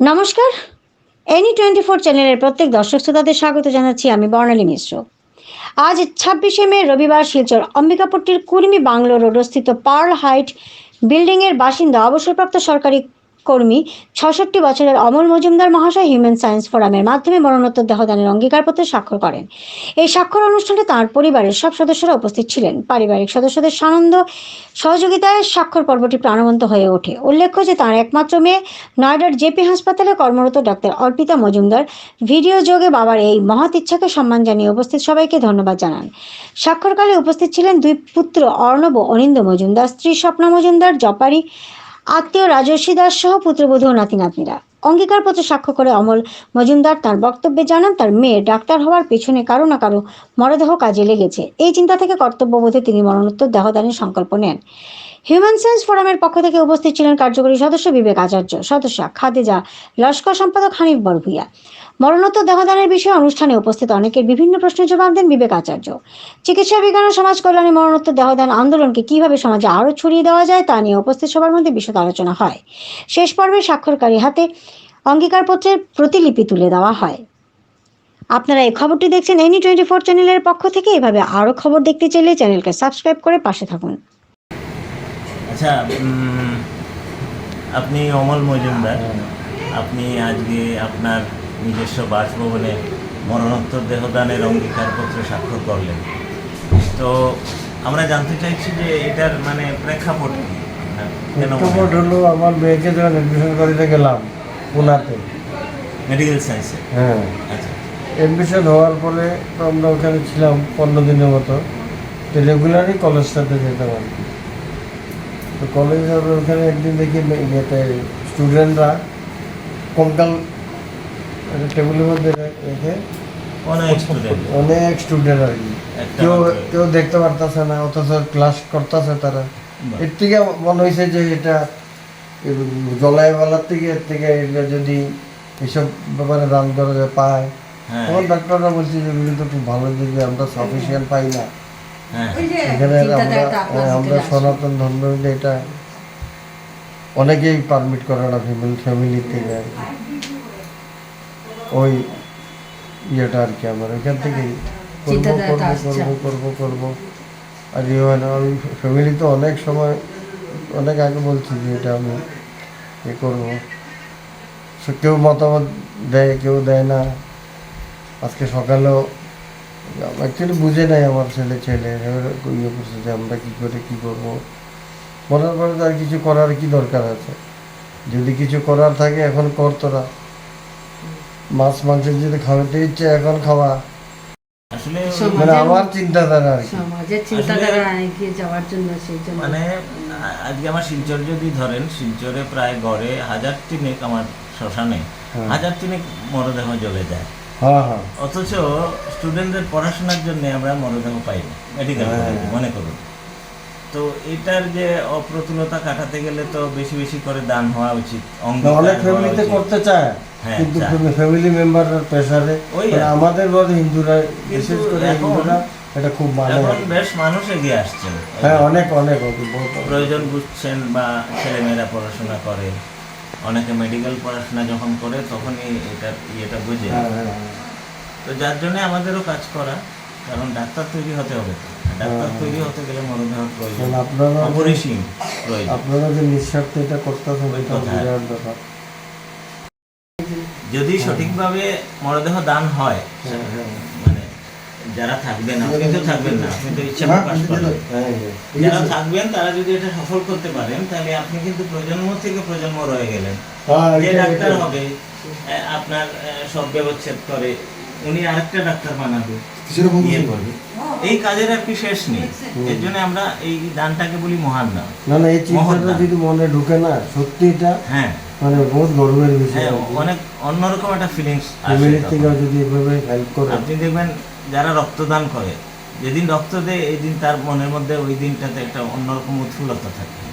নমস্কার। Any twenty four চ্যানেলের প্রত্যেক দর্শক শ্রোতাদের স্বাগত জানাচ্ছি আমি বর্ণালী মিশ্র। আজ ছাব্বিশে মে, রবিবার শিলচর অম্বিকাপুরটির কুর্মি বাংলো রোডস্থিত পার্ল হাইট বিল্ডিংয়ের বাসিন্দা, অবসরপ্রাপ্ত সরকারি কর্মী ছষট্টি বছরের অমর মজুমদার মহাশয় হিউম্যান সায়েন্স ফোরামের মাধ্যমে মরণোত্তর দেহদানের অঙ্গীকারপত্রে স্বাক্ষর করেন। এই স্বাক্ষর অনুষ্ঠানে তাঁর পরিবারের সব সদস্যরা উপস্থিত ছিলেন। পারিবারিক সদস্যদের সানন্দ সহযোগিতায় স্বাক্ষর পর্বটি প্রাণবন্ত হয়ে ওঠে। উল্লেখ্য যে তাঁর একমাত্র মেয়ে নয়ডার জেপি হাসপাতালে কর্মরত ডাক্তার অর্পিতা মজুমদার ভিডিও যোগে বাবার এই মহৎ ইচ্ছাকে সম্মান জানিয়ে উপস্থিত সবাইকে ধন্যবাদ জানান। স্বাক্ষরকালে উপস্থিত ছিলেন দুই পুত্র অর্ণব অনিন্দ মজুমদার, স্ত্রী স্বপ্না মজুমদার, জপারি আত্মীয় রাজস্বী দাস সহ পুত্রবধূ ও নাতি নাতনিরা অঙ্গীকারপত্রে সাক্ষ্য করে অমল মজুমদার তার বক্তব্যে জানান, তার মেয়ে ডাক্তার হওয়ার পেছনে কারও না কারও মরদেহ কাজে লেগেছে। এই চিন্তা থেকে কর্তব্যবোধে তিনি মরণোত্তর দেহদানের সংকল্প নেন। হিউম্যান সায়েন্স ফোরামের পক্ষ থেকে উপস্থিত ছিলেন কার্যকরী সদস্য বিবেক আচার্য। সদস্য খাদেজা লস্কর সম্পাদক হানিফ বরভুইয়া। মরণোত্তর দেহদানের বিষয়ে অনুষ্ঠানে উপস্থিত অনেকের বিভিন্ন প্রশ্নের জবাব দেন বিবেক আচার্য। চিকিৎসা বিজ্ঞান ও সমাজ কল্যাণে মরণোত্তর দেহদান আন্দোলনকে কীভাবে সমাজে আরও ছড়িয়ে দেওয়া যায় তা নিয়ে উপস্থিত সবার মধ্যে বিশদ আলোচনা হয়। শেষ পর্বে স্বাক্ষরকারী হাতে অঙ্গীকারপত্রের প্রতিলিপি তুলে দেওয়া হয়। আপনারা এই খবরটি দেখছেন এনি টোয়েন্টি ফোর চ্যানেলের পক্ষ থেকে। এভাবে আরও খবর দেখতে চাইলে চ্যানেলকে সাবস্ক্রাইব করে পাশে থাকুন। আচ্ছা আপনি অমল মজুমদার। আপনি আজকে আপনার নিজস্ব বাসভবনে মরণোত্তর দেহদানের অঙ্গীকারপত্রে স্বাক্ষর করলেন। তো আমরা জানতে চাইছি যে এটার মানে প্রেক্ষাপট কি? হ্যাঁ, প্রেক্ষাপট হলো আমার মেয়েকে যখন অ্যাডমিশন করিতে গেলাম পুনাতে। মেডিকেল সায়েন্সে হ্যাঁ। আচ্ছা। অ্যাডমিশন হওয়ার পরে তো আমরা ওখানে ছিলাম পনেরো দিনের মতো। তো রেগুলারই কলেজটাতে যেতাম আর কি। তো কলেজে ওখানে একদিন দেখি ইয়েতে স্টুডেন্টরা কঙ্কাল একটা টেবিলের মধ্যে রেখে অনেক স্টুডেন্ট অনেক স্টুডেন্ট আর কি কেউ কেউ দেখতে পারতেছে না অথচ ক্লাস করতেছে তারা। এর থেকে মনে হয়েছে যে এটা জলাই বলার থেকে এর থেকে এটা যদি এসব ব্যাপারে দান করা যায় পায়। হ্যাঁ। তখন ডাক্তাররা বলছে যে এগুলো তো খুব ভালো দিকে আমরা সাফিসিয়েন্ট পাই না। হ্যাঁ। এখানে আমরা হ্যাঁ, আমরা সনাতন ধর্ম এটা অনেকেই পারমিট করে না ফ্যামিলি ফ্যামিলি থেকে। আর কি ওই ইয়েটা আর কি আমার এখান থেকেই করব করব করব করব করব আর আমি ফ্যামিলি তো অনেক সময় অনেক আগে বলছি যে এটা আমি এ করব। কেউ মতামত দেয় কেউ দেয় না। আজকে সকালেও অ্যাকচুয়ালি বুঝে নাই আমার ছেলে ছেলে ইয়ে করছে যে আমরা কী করে কী করব। মনের পরে তো আর কিছু করার কি দরকার আছে? যদি কিছু করার থাকে এখন কর তোরা। মাছ মাংস যদি খাওয়াতে ইচ্ছে এখন খাওয়া। মানে আমার চিন্তাধারা সমাজের চিন্তাধারা এগিয়ে যাওয়ার জন্য সেই জন্য। মানে আজকে আমার শিলচর যদি ধরেন শিলচরে প্রায় গড়ে হাজার তিনেক আমার শ্মশানে হ্যাঁ। হাজার তিনেক মরদেহ জ্বলে যায়। হ্যাঁ হ্যাঁ। অথচ স্টুডেন্টদের পড়াশোনার জন্য আমরা মরদেহ পাই না মেডিকেল। মনে করুন। তো এটার যে অপ্রতুলতা কাটাতে গেলে তো বেশি বেশি করে দান হওয়া উচিত অনেক ফ্যামিলিতে করতে চায় হ্যাঁ, কিন্তু ফ্যামিলি মেম্বারের প্রেশারে ওই আমাদের মধ্যে হিন্দুরা বিশেষ করে হিন্দুরা এটা খুব এখন বেশ মানুষ এগিয়ে আসছেন হ্যাঁ অনেক অনেক। প্রয়োজন বুঝছেন বা ছেলেমেয়েরা পড়াশোনা করে অনেকে মেডিকেল পড়াশোনা যখন করে তখনই এটা ইয়েটা বুঝে হ্যাঁ হ্যাঁ। তো যার জন্য আমাদেরও কাজ করা কারণ ডাক্তার তৈরি হতে হবে তো। ডাক্তার হ্যাঁ। তৈরি হতে গেলে মরদেহ প্রয়োজন। আপনারা অপরিসীম প্রয়োজন। আপনারা যে নিঃস্বার্থে এটা করতেছেন এটা বিরাট ব্যাপার। যদি সঠিকভাবে মরদেহ দান হয় হ্যাঁ, হ্যাঁ। মানে যারা থাকবেন আপনি তো থাকবেন না আপনি তো ইচ্ছা প্রকাশ করবেন। যারা থাকবেন তারা যদি এটা সফল করতে পারেন তাহলে আপনি কিন্তু প্রজন্ম থেকে প্রজন্ম রয়ে গেলেন। যে ডাক্তার হবে আপনার সব ব্যবচ্ছেদ করে উনি আরেকটা ডাক্তার বানাবে। ইয়ে করবে। এই কাজের আর কি শেষ নেই। এর জন্য আমরা এই দানটাকে বলি মহান দান। না না এই চিন্তাটা যদি মনে ঢুকে না সত্যি এটা হ্যাঁ। মানে বহুত গর্বের বিষয়। হ্যাঁ অনেক অন্যরকম একটা ফিলিংস ফ্যামিলির থেকে যদি এভাবে হেল্প করে। আপনি দেখবেন যারা রক্তদান করে যেদিন রক্ত দেয় এই দিন তার মনের মধ্যে ওই দিনটাতে একটা অন্যরকম উৎফুল্লতা থাকে।